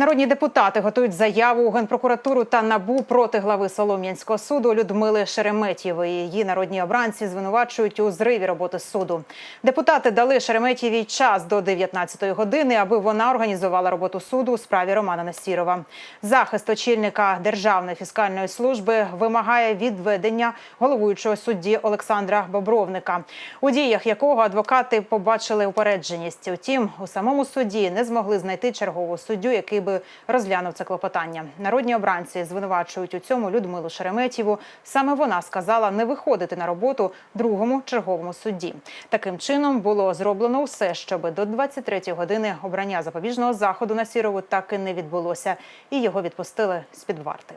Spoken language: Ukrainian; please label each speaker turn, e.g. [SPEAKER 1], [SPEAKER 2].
[SPEAKER 1] Народні депутати готують заяву у генпрокуратуру та набу проти глави Солом'янського суду Людмили Шереметєвої. Її народні обранці звинувачують у зриві роботи суду. Депутати дали Шереметєвій час до 19-ї години, аби вона організувала роботу суду у справі Романа Насірова. Захист очільника Державної фіскальної служби вимагає відведення головуючого судді Олександра Бобровника, у діях якого адвокати побачили упередженість. Утім, у самому суді не змогли знайти чергового суддю, який би розглянув це клопотання. Народні обранці звинувачують у цьому Людмилу Шереметєву. Саме вона сказала не виходити на роботу другому черговому судді. Таким чином було зроблено все, щоб до 23 години обрання запобіжного заходу на Сірову так і не відбулося, і його відпустили з під варти.